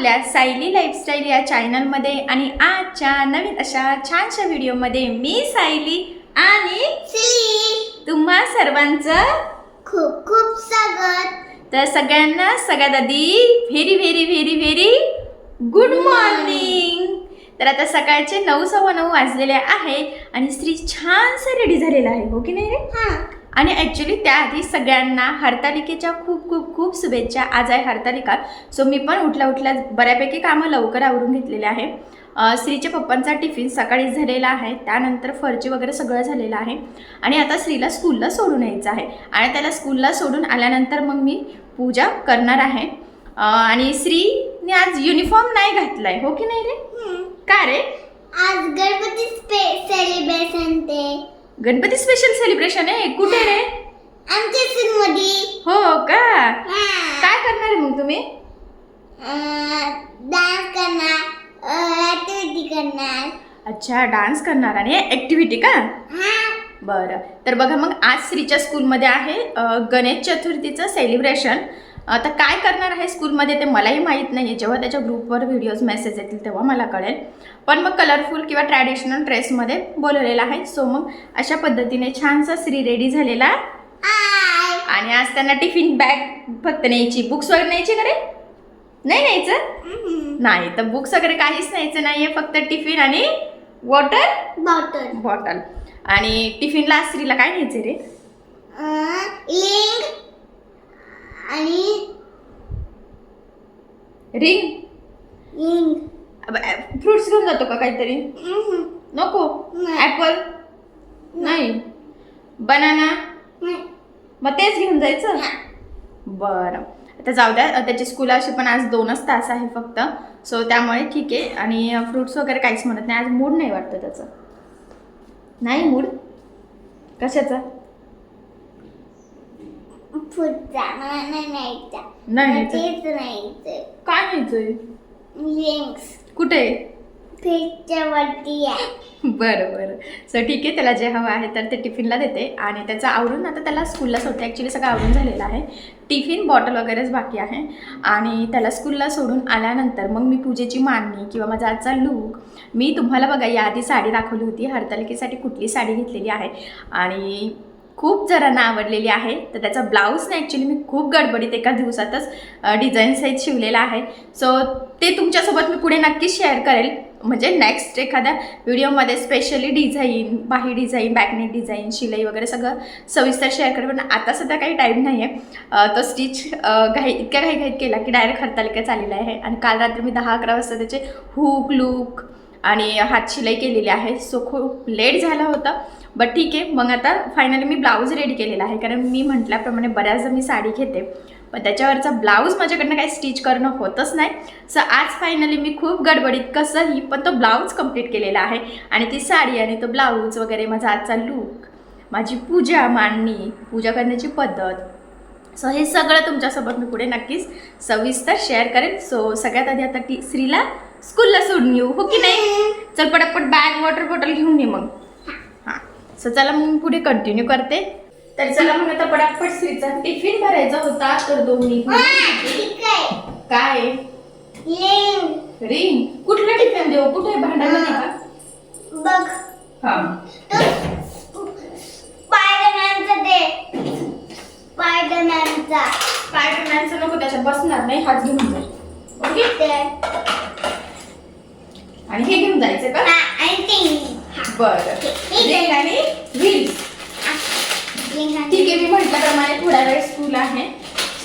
आपल्या सायली लाईफस्टाईल या चॅनलमध्ये आणि आजच्या नवीन अशा छानशा व्हिडिओमध्ये मी सायली आणि तुम्हा सर्वांचं खूप खूप स्वागत. तर सगळ्यांना सगळ्यात आधी very very very very good morning तर आता सकाळचे नऊ सव्वा नऊ वाजलेले आहे आणि स्त्री छानसं रेडी झालेला आहे हो की नाही रे? हा. आणि ॲक्च्युली त्याआधी सगळ्यांना हरतालिकेच्या खूप खूप खूप शुभेच्छा. आज आहे हरतालिका. सो मी पण उठल्या उठल्या बऱ्यापैकी कामं लवकर आवरून घेतलेले आहे. श्रीच्या पप्पांचा टिफिन सकाळीच झालेला आहे. त्यानंतर फरची वगैरे सगळं झालेलं आहे. आणि आता श्रीला स्कूलला सोडून यायचं आहे. आणि त्याला स्कूलला सोडून आल्यानंतर मग मी पूजा करणार आहे. आणि श्रीने आज युनिफॉर्म नाही घातलाय. हो की नाही रे. का रे? आज गणपती सेलिब्रेशन ते गणपती स्पेशल सेलिब्रेशन आहे? कुठे रे? आमच्या हो का? काय करणार आहे मग तुम्ही? डान्स करणार. ऍक्टिव्हिटी करणार. अच्छा डान्स करणार आणि ॲक्टिव्हिटी का? हा. बरं. तर बघा मग आज श्रीच्या स्कूलमध्ये आहे गणेश चतुर्थीचं सेलिब्रेशन तर काय करणार आहे स्कूलमध्ये ते मलाही माहीत नाही आहे जेव्हा त्याच्या ग्रुपवर व्हिडिओज मेसेज येतील तेव्हा मला कळेल. पण मग कलरफुल किंवा ट्रॅडिशनल ड्रेसमध्ये बोलवलेलं आहे. सो मग अशा पद्धतीने छानसा श्री रेडी झालेला आणि आज त्यांना टिफिन बॅग फक्त न्यायची. बुक्स वगैरे न्यायची का रे? नाही न्यायचं. नाही तर बुक्स वगैरे काहीच न्यायचं नाही आहे फक्त टिफिन आणि वॉटर बॉटल बॉटल आणि टिफिनला स्त्रीला काय न्यायचं रे? आणि रिंग लिंग फ्रुट्स घेऊन जातो का काहीतरी? हम्म. नको. ऍपल नाही. बनाना मग तेच घेऊन जायचं? बरं. आता जाऊ द्या. त्याची स्कूल अशी पण आज दोनच तास आहे फक्त. सो त्यामुळे ठीक आहे. आणि फ्रुट्स वगैरे काहीच म्हणत नाही. आज मूड नाही वाटतं त्याचं. नाही मूड कशाचा? पुढचा. मला नाही न्यायचा. नाही मला न्यायचं. तेच न्यायचं काय न्यायचंय? लिंक्स. कुठे? फेसच्या वरती आहे बरं बरं. सो ठीक आहे. त्याला जे हवं आहे तर ते टिफिनला देते. आणि त्याचं आवरून आता त्याला स्कूलला सोडते. ॲक्च्युली सगळं आवरून झालेलं आहे. टिफिन बॉटल वगैरेच बाकी आहे. आणि त्याला स्कूलला सोडून आल्यानंतर मग मी पूजेची मांडणी किंवा माझा आजचा लूक मी तुम्हाला बघा याआधी साडी दाखवली होती. हरतालिकेसाठी कुठली साडी घेतलेली आहे. आणि खूप जणांना आवडलेली आहे. तर त्याचा ब्लाऊजने ॲक्च्युली मी खूप गडबडीत एका दिवसातच डिझाईन साईज शिवलेला आहे. सो ते तुमच्यासोबत मी पुढे नक्कीच शेअर करेल. म्हणजे नेक्स्ट एखाद्या व्हिडिओमध्ये स्पेशली डिझाईन बाही डिझाईन बॅकनेक डिझाईन शिलाई वगैरे सगळं सविस्तर शेअर करेल. पण आता सध्या काही टाईम नाही आहे तो स्टिच घाई इतक्या घाई घाईत केला की डायरेक्ट हरतालिका चाललेला आहे. आणि काल रात्री मी दहा अकरा वाजता त्याचे हुक लूक आणि हात शिलाई केलेली आहे. सो खूप लेट झाला होता. बट ठीक आहे मग आता फायनली मी ब्लाऊज रेडी केलेला आहे. कारण मी म्हटल्याप्रमाणे बऱ्याचदा मी साडी घेते. पण त्याच्यावरचा ब्लाऊज माझ्याकडनं काही स्टिच करणं होतच नाही. सो आज फायनली मी खूप गडबडीत कसंही पण तो ब्लाऊज कंप्लीट केलेला आहे. आणि ती साडी आणि तो ब्लाऊज वगैरे माझा आजचा लूक माझी पूजा मांडणी पूजा करण्याची पद्धत. सो हे सगळं तुमच्यासोबत मी पुढे नक्कीच सविस्तर शेअर करेन. सो सगळ्यात आधी आता टी स्त्रीला स्कूलला सोडून येऊ. हो की नाही? चल पटापट बॅग वॉटर बॉटल घेऊन ये मग. सो चला मग मी पुढे कंटिन्यू करते. तर चला मग आता पटापट श्रीचा टिफिन भरायचा होता तर दोन्ही काय? रिंग. कुठलं टिफिन देऊ? कुठे का बघ. हां. स्पायडरमॅनचा दे. स्पायडरमॅनचा करण्याचं नको त्याच्यात बसणार नाही हात घेऊन जाईल. ओके? आणि हे घेऊन जायचं का? हा, आणि बरं. रिंग आणि व्हील लिंग आणि- ठीक आहे मी म्हटल्याप्रमाणे थोड्या वेळ स्कूल आहे.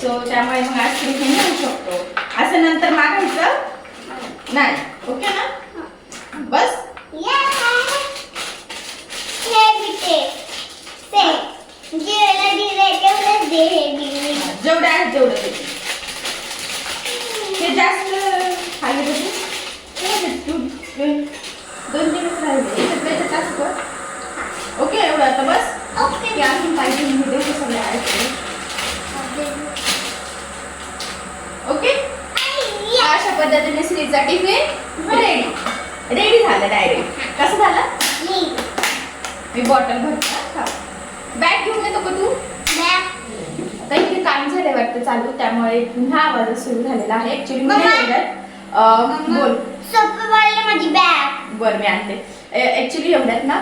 सो त्यामुळे मग आज हे नेऊ शकतो. असं नंतर मागायचं नाही. ओके ना? बस. ते जेवढं आहे तेवढं. हे जास्त खाली तू दोन दिवस राहिले. कर. ओके एवढं आता बस. ओके. अजून पाहिजे मी देते सगळे ओके? अशा पद्धतीने श्रीचा टिफिन रेडी रेडी झालं डायरेक्ट कसं झालं? मी. बॉटल भरता. बॅग घेऊन येतो का तू? बॅग आता इथे काम झालंय वाटतं चालू. त्यामुळे पुन्हा आवाज सुरू झालेला आहे. ऍक्च्युली बोल. माझी बॅग बरं मी आणते. ऍक्च्युली एवढ्यात ना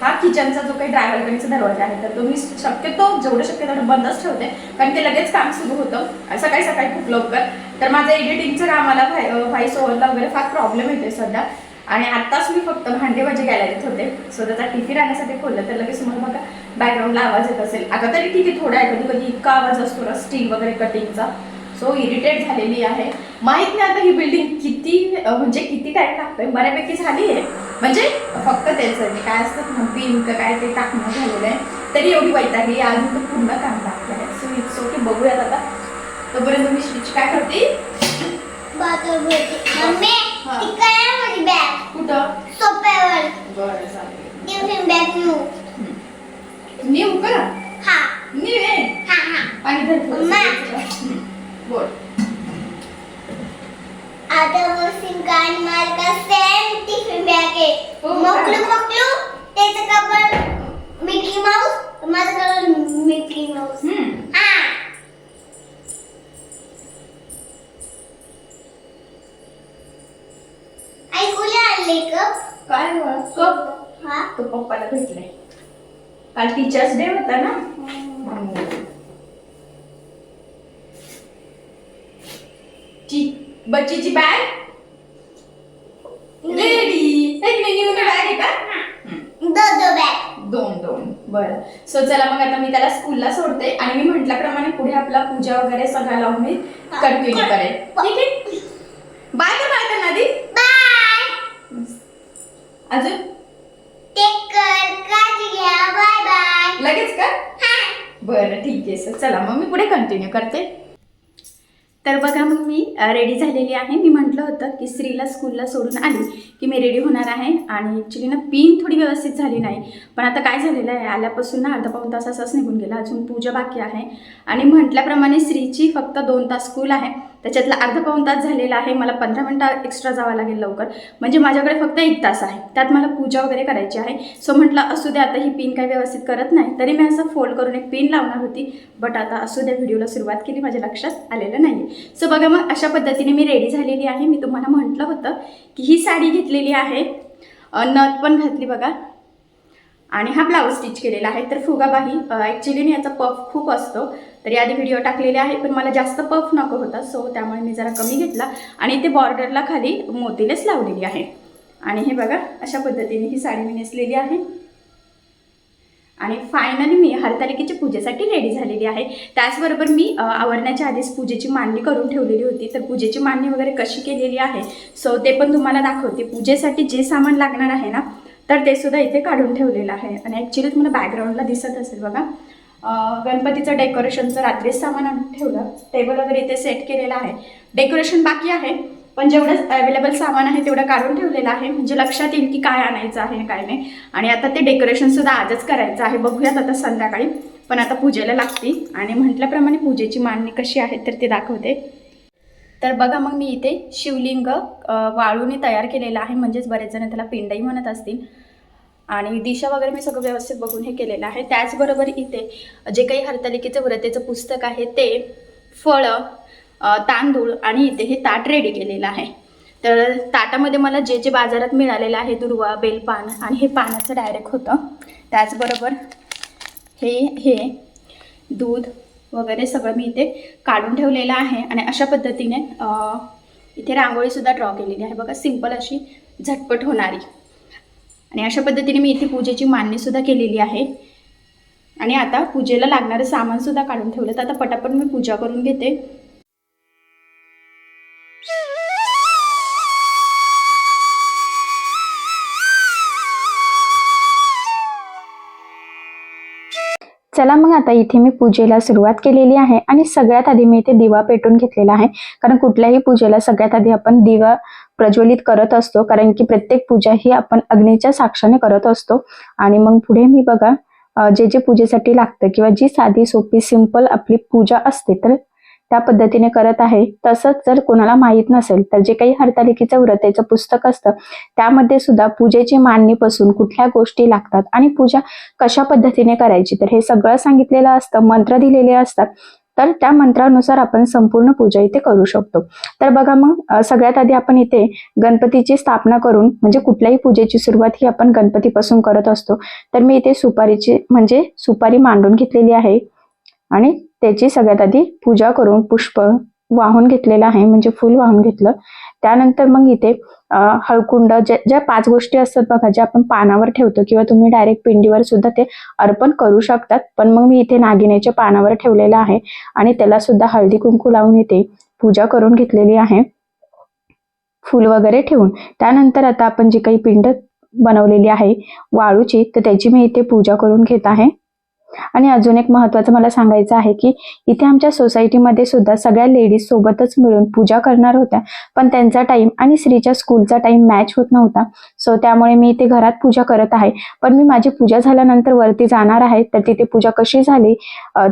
हा किचनचा जो काही ड्रायव्हरकडीचा दरवाजा आहे तर तो मी शक्यतो जेवढं शक्य तेवढं बंदच ठेवते. कारण ते लगेच काम सुरू होतं. सकाळी सकाळी खूप लवकर. तर माझं एडिटिंगचं कामाला व्हाय व्हाईस ओव्हरला वगैरे फार प्रॉब्लेम येते सध्या. आणि आत्ताच मी फक्त भांडे माझ्या गॅलरीत होते. सो त्याचा टिफिन आणण्यासाठी खोललं तर लगेच मला बघा बॅकग्राऊंडला आवाज येत असेल. आता तरी ठीक आहे थोडा आहे कधी कधी इतका आवाज असतो ना स्टील वगैरे कटिंगचा सो इरिटेट झालेली आहे. माहीत नाही आता ही बिल्डिंग किती म्हणजे किती टाइम लागतोय. बऱ्यापैकी झाली आहे. म्हणजे फक्त आहे, काय असतं ना पिन का काय ते टाकणं झालेलं आहे. तरी एवढी वैतागली. अजून तर पूर्ण काम लागलं आहे. सो इट्स ओके बघूयात आता. तोपर्यंत मी श्रीची काय करते? कुठं? सोप्यावर. बरं चालेल. न्यू का? हा. न्यू आहे? हा हा. आणि धर. बोल. आता बसून माझं का सेम टिफिन बॅग आहे. हो का? मोकलू मोकलू त्याचं कपड मिकी माऊस माझं कलर मिकी माऊस. हा. ऐकूया आणले कप काय? कप हा? तो पप्पाला भेटलाय. काल टीचर्स डे होता ना? ची बच्चीची बॅग रेडी बॅग आहे का दो दो बॅग दोन दोन. बरं. सो चला मग आता मी त्याला स्कूलला सोडते आणि मी म्हटल्याप्रमाणे पुढे आपला पूजा वगैरे सगळा लावून मी कंटिन्यू करेल ठीक आहे? बाय का बाय नादी बाय अजून? टेक केअर काळजी घ्या बाय बाय लगेच का? हा. बरं ठीक आहे. सर चला मग मी पुढे कंटिन्यू करते. तर बघा मग मी रेडी झालेली आहे. मी म्हटलं होतं की स्त्रीला स्कूलला सोडून आली. की मी रेडी होणार आहे. आणि ॲक्च्युली ना पिन थोडी व्यवस्थित झाली नाही. पण आता काय झालेलं आहे? आल्यापासून ना अर्धा पाऊण तास असाच निघून गेला. अजून पूजा बाकी आहे. आणि म्हटल्याप्रमाणे स्त्रीची फक्त दोन तास स्कूल आहे. त्याच्यातला अर्धा पाऊण तास झालेला आहे. मला पंधरा मिनटं एक्स्ट्रा जावं लागेल लवकर. म्हणजे माझ्याकडे फक्त एक तास आहे. त्यात मला पूजा वगैरे करायची आहे. सो म्हटलं असू द्या आता ही पिन काही व्यवस्थित करत नाही. तरी मी असं फोल्ड करून एक पिन लावणार होती. बट आता असू द्या व्हिडिओला सुरुवात केली. माझ्या लक्षात आलेलं नाही सो बघा मग अशा पद्धतीने मी रेडी झालेली आहे. मी तुम्हाला म्हटलं होतं की ही साडी घेतलेली आहे. नथ पण घातली बघा. आणि हा ब्लाऊज स्टिच केलेला आहे. तर फुगाबाही ॲक्च्युली याचा पफ खूप असतो. तर आधी व्हिडिओ टाकलेले आहे पण मला जास्त पफ नको होता. सो त्यामुळे मी जरा कमी घेतला. आणि ते बॉर्डरला खाली मोतीलेच लावलेली आहे. आणि हे बघा अशा पद्धतीने ही साडी मी नेसलेली आहे. आणि फायनली मी हरतालिकेच्या पूजेसाठी रेडी झालेली आहे. त्याचबरोबर मी आवरण्याच्या आधीच पूजेची मांडणी करून ठेवलेली होती. तर पूजेची मांडणी वगैरे कशी केलेली आहे? सो ते पण तुम्हाला दाखवते. पूजेसाठी जे सामान लागणार आहे ना तर ते सुद्धा इथे काढून ठेवलेलं आहे. आणि ॲक्च्युली तुम्हाला बॅकग्राऊंडला दिसत असेल बघा. गणपतीचं डेकोरेशनचं रात्रीच सामान ठेवलं. टेबल वगैरे इथे सेट केलेलं आहे. डेकोरेशन बाकी आहे. पण जेवढं अवेलेबल सामान आहे तेवढं काढून ठेवलेलं आहे. म्हणजे लक्षात येईल की काय आणायचं आहे काय नाही. आणि आता ते डेकोरेशनसुद्धा आजच करायचं आहे. बघूयात आता संध्याकाळी. पण आता पूजेला लागतील आणि म्हटल्याप्रमाणे पूजेची मांडणी कशी आहे तर ते दाखवते. तर बघा मग मी इथे शिवलिंग वाळूने तयार केलेलं आहे. म्हणजेच बरेच जण त्याला पिंडही म्हणत असतील. आणि दिशा वगैरे मी सगळं व्यवस्थित बघून हे केलेलं आहे. त्याचबरोबर इथे जे काही हरतालिकेचं व्रतेचं पुस्तक आहे ते फळं तांदूळ आणि इथे हे ताट रेडी केलेलं आहे. तर ताटामध्ये मला जे जे बाजारात मिळालेलं आहे दुर्वा बेलपान आणि हे पानाचं डायरेक्ट होतं. त्याचबरोबर हे हे दूध वगैरे सगळं मी इथे काढून ठेवलेलं आहे आणि अशा पद्धतीने इथे रांगोळीसुद्धा ड्रॉ केलेली आहे. बघा सिंपल अशी झटपट होणारी. आणि अशा पद्धतीने मी इथे पूजेची मांडणीसुद्धा केलेली आहे. आणि आता पूजेला लागणारं सामानसुद्धा काढून ठेवलं. तर आता पटापट मी पूजा करून घेते. चला मग आता इथे मी पूजेला सुरुवात केलेली आहे आणि सगळ्यात आधी मी इथे दिवा पेटून घेतलेला आहे. कारण कुठल्याही पूजेला सगळ्यात आधी आपण दिवा प्रज्वलित करत असतो. कारण की प्रत्येक पूजा ही आपण अग्नीच्या साक्षाने करत असतो. आणि मग पुढे मी बघा जे जे पूजेसाठी लागतं किंवा जी साधी सोपी सिंपल आपली पूजा असते तर त्या पद्धतीने करत आहे तसंच जर कोणाला माहीत नसेल तर जे काही हरतालिकेचं व्रतेचं पुस्तक असतं त्यामध्ये सुद्धा पूजेची मांडणीपासून कुठल्या गोष्टी लागतात आणि पूजा कशा पद्धतीने करायची तर हे सगळं सांगितलेलं असतं मंत्र दिलेले असतात तर त्या मंत्रानुसार आपण संपूर्ण पूजा इथे करू शकतो. तर बघा मग सगळ्यात आधी आपण इथे गणपतीची स्थापना करून म्हणजे कुठल्याही पूजेची सुरुवात ही आपण गणपतीपासून करत असतो तर मी इथे सुपारीची म्हणजे सुपारी मांडून घेतलेली आहे आणि त्याची सगळ्यात आधी पूजा करून पुष्प वाहून घेतलेलं आहे म्हणजे फुल वाहून घेतलं. त्यानंतर मग इथे हळकुंड ज्या ज्या पाच गोष्टी असतात बघा ज्या आपण पानावर ठेवतो किंवा तुम्ही डायरेक्ट पिंडीवर सुद्धा ते अर्पण करू शकतात. पण मग मी इथे नागिनेच्या पानावर ठेवलेलं आहे आणि त्याला सुद्धा हळदी कुंकू लावून इथे पूजा करून घेतलेली आहे. फुल वगैरे ठेवून. त्यानंतर आता आपण जी काही पिंड बनवलेली आहे वाळूची तर त्याची मी इथे पूजा करून घेत आहे. आणि अजून एक महत्वाचं मला सांगायचं आहे की इथे आमच्या सोसायटीमध्ये सुद्धा सगळ्या लेडीज सोबतच मिळून पूजा करणार होत्या. पण त्यांचा टाइम आणि स्त्रीच्या स्कूलचा टाइम मॅच होत नव्हता. सो त्यामुळे मी इथे घरात पूजा करत आहे. पण मी माझी पूजा झाल्यानंतर वरती जाणार आहे. तर तिथे पूजा कशी झाली?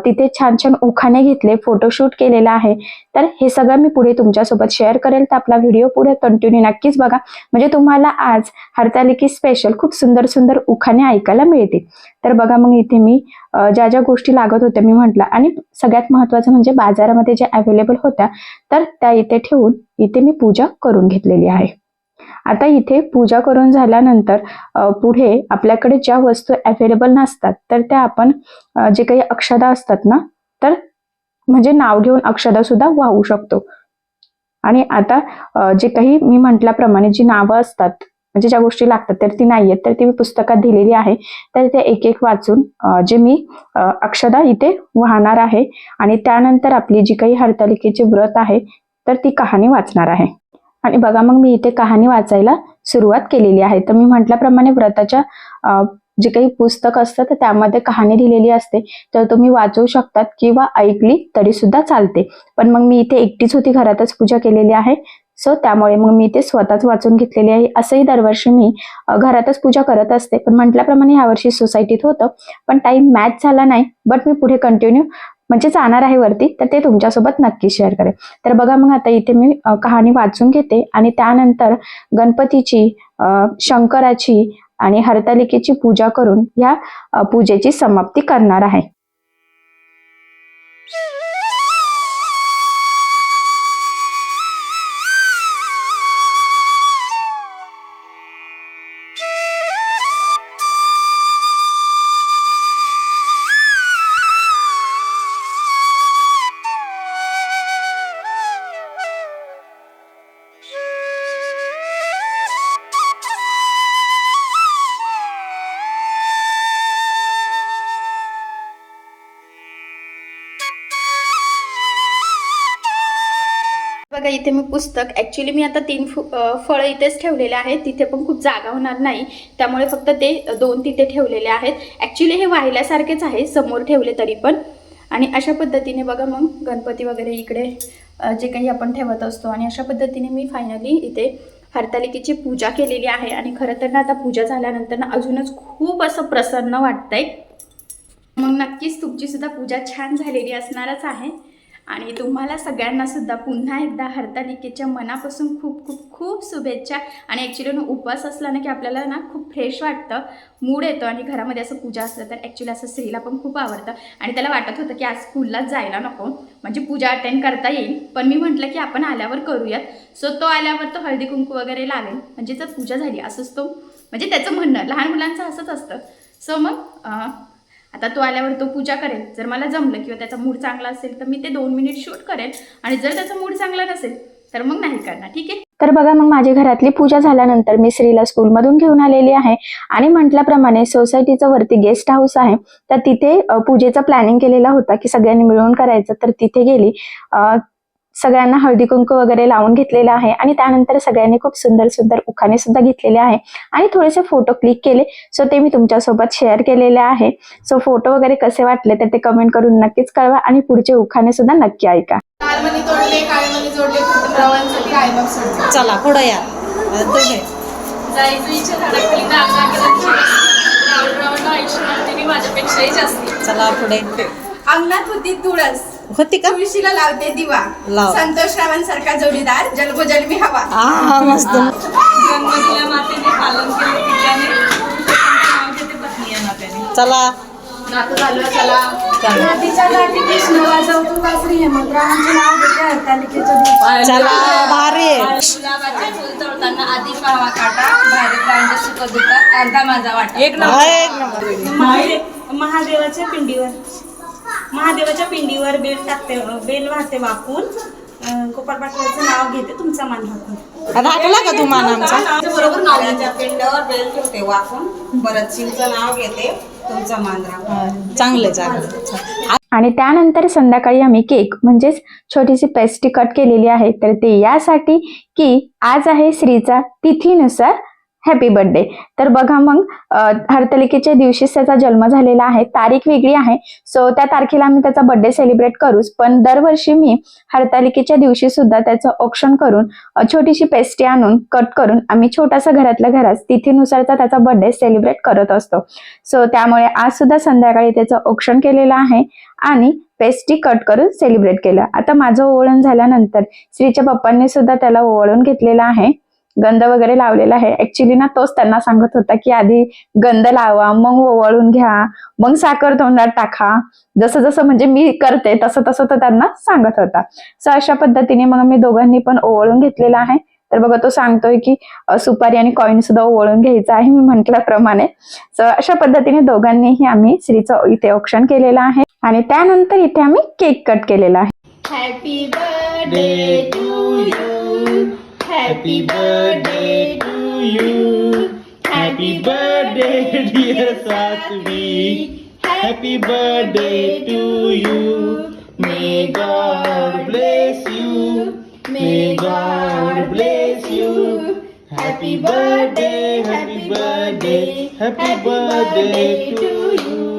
तिथे छान छान उखाणे घेतले फोटोशूट केलेला आहे. तर हे सगळं मी पुढे तुमच्यासोबत शेअर करेल. तर आपला व्हिडिओ पुढे कंटिन्यू नक्कीच बघा. म्हणजे तुम्हाला आज हरतालिकी स्पेशल खूप सुंदर सुंदर उखाणे ऐकायला मिळतील. तर बघा मग इथे मी ज्या ज्या गोष्टी लागत होत्या मी म्हटलं. आणि सगळ्यात महत्त्वाचं म्हणजे बाजारामध्ये ज्या अवेलेबल होत्या तर त्या इथे ठेवून इथे मी पूजा करून घेतलेली आहे. आता इथे पूजा करून झाल्यानंतर पुढे आपल्याकडे ज्या वस्तू अवेलेबल नसतात तर त्या आपण जे काही अक्षदा असतात ना तर म्हणजे नाव घेऊन अक्षदा सुद्धा वाहू शकतो. आणि आता जे काही मी म्हटल्याप्रमाणे जी नावं असतात म्हणजे ज्या गोष्टी लागतात तर ती नाही आहेत तर ती मी पुस्तकात दिलेली आहे. तर ते एक एक वाचून जे मी अक्षदा इथे वाहणार आहे आणि त्यानंतर आपली जी काही हरतालिकेचे व्रत आहे तर ती कहाणी वाचणार आहे. आणि बघा मग मी इथे कहाणी वाचायला सुरुवात केलेली आहे. तर मी म्हटल्याप्रमाणे व्रताच्या जे काही पुस्तक असतं तर त्यामध्ये कहाणी दिलेली असते. तर तुम्ही वाचू शकतात किंवा ऐकली तरी सुद्धा चालते. पण मग मी इथे एकटीच होती घरातच पूजा केलेली आहे. सो त्यामुळे मग मी ते स्वतःच वाचून घेतलेली आहे. असंही दरवर्षी मी घरातच पूजा करत असते. पण म्हटल्याप्रमाणे यावर्षी सोसायटीत होतं. पण टाइम मॅच झाला नाही. बट मी पुढे कंटिन्यू म्हणजे जाणार आहे वरती. तर ते तुमच्यासोबत नक्की शेअर करेल तर बघा मग आता इथे मी कहाणी वाचून घेते. आणि त्यानंतर गणपतीची शंकराची आणि हरतालिकेची पूजा करून ह्या पूजेची समाप्ती करणार आहे. बघा इथे मी पुस्तक ॲक्च्युली मी आता तीन फु फळं इथेच ठेवलेले आहेत. तिथे पण खूप जागा होणार नाही. त्यामुळे फक्त ते दोन तिथे ठेवलेले आहेत. ॲक्च्युली हे वाहिल्यासारखेच आहे समोर ठेवले तरी पण. आणि अशा पद्धतीने बघा मग गणपती वगैरे इकडे जे काही आपण ठेवत असतो. आणि अशा पद्धतीने मी फायनली इथे हरतालिकेची पूजा केलेली आहे. आणि खरं तर ना आता पूजा झाल्यानंतर ना अजूनच खूप असं प्रसन्न वाटतंय. मग नक्कीच तुमची सुद्धा पूजा छान झालेली असणारच आहे. आणि तुम्हाला सगळ्यांना सुद्धा पुन्हा एकदा हरतालिकेच्या मनापासून खूप खूप खूप शुभेच्छा. आणि ॲक्च्युली ना उपवास असला ना की आपल्याला ना खूप फ्रेश वाटतं. मूड येतो आणि घरामध्ये असं पूजा असलं तर ॲक्च्युली असं स्त्रीला पण खूप आवडतं. आणि त्याला वाटत होतं की आज स्कूललाच जायला नको. म्हणजे पूजा अटेंड करता येईल. पण मी म्हटलं की आपण आल्यावर करूयात. सो तो आल्यावर तो हळदी कुंकू वगैरे लावेल म्हणजे तर पूजा झाली असंच तो. म्हणजे त्याचं म्हणणं लहान मुलांचं असंच असतं. सो मग आता तो आल्यावर तो पूजा करेल. जर मला जमलं किंवा त्याचा मूड चांगला असेल तर मी ते दोन मिनिट शूट करेल. आणि जर त्याचा मूड चांगला नसेल तर मग नाही करणार. ठीक आहे? तर बघा मग माझी घरातली पूजा झाल्यानंतर मी श्रीला स्कूलमधून घेऊन आलेली आहे. आणि म्हटल्याप्रमाणे सोसायटीचं वरती गेस्ट हाऊस आहे. तर तिथे पूजेचा प्लॅनिंग केलेला होता की सगळ्यांनी मिळून करायचं. तर तिथे गेली. सगळ्यांना हळदी कुंकू वगैरे लावून घेतलेलं आहे आणि त्यानंतर सगळ्यांनी खूप सुंदर सुंदर उखाणे सुद्धा घेतलेले आहे. आणि थोडेसे फोटो क्लिक केले. सो ते मी तुमच्यासोबत शेअर केलेले आहे. सो फोटो वगैरे कसे वाटले तर ते कमेंट करून नक्कीच कळवा आणि पुढचे उखाणे सुद्धा नक्की ऐका. चला पुढं या. चला पुढे. अंगणात होती तुळस. होती का? तुळशीला लावते दिवा. लाव. संतोष रावांसारखा जोडीदार जन्मोजन्मी हवा. आ मस्त. गणपतीला मातेने पालन केले पित्याने नाव घेते पत्नी या नात्याने चला. नातं झालं चला. नदीच्या काठी कृष्ण वाजव तू वासरी हेमंतरावांचे नाव घेते हरतालिकेच्या दिवशी चला भारी आहे. गुलाबाचे फुल तोडताना आधी पाहावा काटा. बाहेर प्रांत सुख दुःखात अर्धा माझा वाटा. एक हा, एक नंबर. महादेव महादेवाच्या पिंडीवर. महादेवाच्या पिंडीवर बेल टाकते बेल वाहते वाकून. पाटलाचं नाव घेते तुमचा मान राखून. राखला का तू मान आमचा? बरोबर पिंडावर बेल ठेवते वाकून. परत शिवचं नाव घेते तुमचा मान राखून. चांगलं चांगलं. आणि त्यानंतर संध्याकाळी आम्ही केक म्हणजेच छोटीशी पेस्ट्री कट केलेली आहे. तर ते यासाठी की आज आहे श्रीचा तिथीनुसार हॅपी बर्थडे तर बघा मग हरतलिकेच्या हरतालिकेच्या दिवशीच त्याचा जन्म झालेला आहे. तारीख वेगळी आहे. सो त्या तारखेला आम्ही त्याचा बर्थडे सेलिब्रेट करूच. पण दरवर्षी मी हरतालिकेच्या दिवशी सुद्धा त्याचं ऑप्शन करून छोटीशी पेस्ट्री आणून कट करून आम्ही छोटासा घरातल्या घरात तिथीनुसारचा त्याचा बर्थडे सेलिब्रेट करत असतो. सो त्यामुळे आज सुद्धा संध्याकाळी त्याचं ऑप्शन केलेलं आहे आणि पेस्ट्री कट करून सेलिब्रेट केलं. आता माझं ओवळण झाल्यानंतर श्रीच्या पप्पांनी सुद्धा त्याला ओवळून घेतलेलं आहे. गंध वगैरे लावलेला आहे. ऍक्च्युली ना तोच त्यांना सांगत होता की आधी गंध लावा मग ओवाळून घ्या मग साखर तोंडात टाका. जसं जसं म्हणजे मी करते तसं तसं तो त्यांना सांगत होता. सो अशा पद्धतीने मग मी दोघांनी पण ओवाळून घेतलेला आहे. तर बघा तो सांगतोय की सुपारी आणि कॉईन सुद्धा ओवाळून घ्यायचं आहे मी म्हटल्याप्रमाणे. सो अशा पद्धतीने दोघांनीही आम्ही श्रीचं इथे औक्षण केलेलं आहे. आणि त्यानंतर इथे आम्ही केक कट केलेला आहे. Happy birthday Happy birthday to you. Happy birthday, dear Satvi. Happy birthday to you. May God bless you. May God bless you. Happy birthday, happy birthday, happy birthday to you.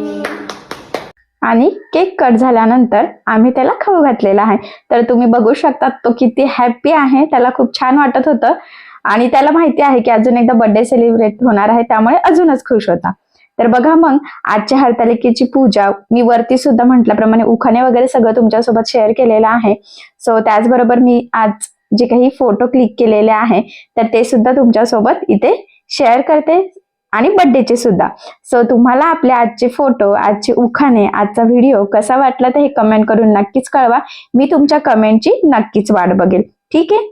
आणि cake cut झाल्यानंतर आम्ही त्याला खाऊ घातलेला आहे. तर तुम्ही बघू शकता तो किती हॅप्पी आहे. त्याला खूप छान वाटत होतं. आणि त्याला माहिती आहे की अजून एकदा बर्थडे सेलिब्रेट होणार आहे. त्यामुळे अजूनच खुश होता. तर बघा मग आजच्या हरतालिकेची पूजा मी वरती सुद्धा म्हटल्याप्रमाणे उखाणे वगैरे सगळं तुमच्यासोबत शेअर केलेलं आहे. सो त्याचबरोबर मी आज जे काही फोटो क्लिक केलेले आहे तर ते सुद्धा तुमच्यासोबत इथे शेअर करते. आणि बर्थडेचे सुद्धा. सो तुम्हाला आपले आजचे फोटो आजचे उखाणे आजचा व्हिडिओ कसा वाटला ते हे कमेंट करून नक्कीच कळवा. मी तुमच्या कमेंटची नक्कीच वाट बघेल. ठीक आहे?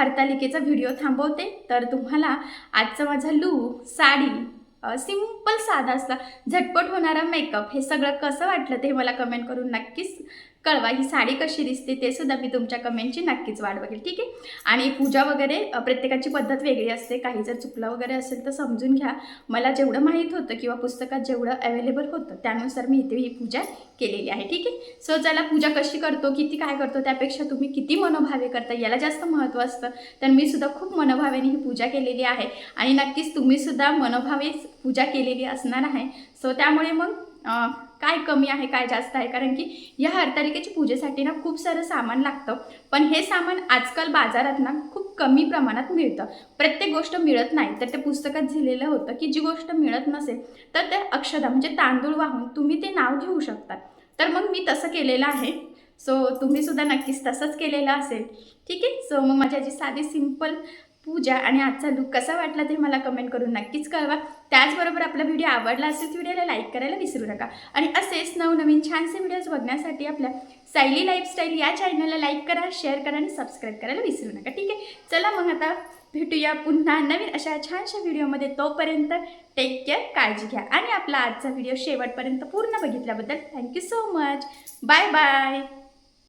हरतालिकेचा व्हिडिओ थांबवते. तर तुम्हाला आजचा माझा लूक साडी सिंपल साधा असला झटपट होणारा मेकअप हे सगळं कसं वाटलं ते मला कमेंट करून नक्कीच कळवा ही साडी कशी दिसते ते सुद्धा मी तुमच्या कमेंटची नक्कीच वाट बघेल ठीक आहे? आणि पूजा वगैरे प्रत्येकाची पद्धत वेगळी असते काही जर चुकलं वगैरे असेल तर समजून घ्या. मला जेवढं माहीत होतं किंवा पुस्तकात जेवढं अवेलेबल होतं त्यानुसार मी इथे ही पूजा केलेली आहे ठीक आहे? सो ज्याला पूजा कशी करतो किती काय करतो त्यापेक्षा तुम्ही किती मनोभावे करता याला जास्त महत्त्व असतं. तर मी सुद्धा खूप मनोभावेने ही पूजा केलेली आहे आणि नक्कीच तुम्ही सुद्धा मनोभावे पूजा केलेली असणार आहे. सो त्यामुळे मग काय कमी आहे काय जास्त आहे? कारण की या हरतालिकेच्या पूजेसाठी ना खूप सारं सामान लागतं. पण हे सामान आजकाल बाजारात ना खूप कमी प्रमाणात मिळतं. प्रत्येक गोष्ट मिळत नाही. तर ते पुस्तकात लिहिलेलं होतं की जी गोष्ट मिळत नसेल तर ते अक्षदा म्हणजे तांदूळ वाहून तुम्ही ते नाव घेऊ शकता. तर मग मी तसं केलेलं आहे. सो तुम्ही सुद्धा नक्कीच तसंच केलेलं असेल. ठीक आहे? सो मग माझी जी साधी सिंपल पूजा आणि आजचा लुक कसा वाटला ते मला कमेंट करून नक्कीच कळवा. त्याचबरोबर आपला व्हिडिओ आवडला असेल तर व्हिडिओला लाईक करायला विसरू नका. आणि असेच नवनवीन छानसे व्हिडिओज बघण्यासाठी आपल्या सायली लाईफस्टाईल या चॅनलला लाईक करा शेअर करा आणि सबस्क्राईब करायला विसरू नका. ठीक आहे? चला मग आता भेटूया पुन्हा नवीन अशा छानशा व्हिडिओमध्ये तोपर्यंत टेक केअर काळजी घ्या. आणि आपला आजचा व्हिडिओ शेवटपर्यंत पूर्ण बघितल्याबद्दल thank you so much bye bye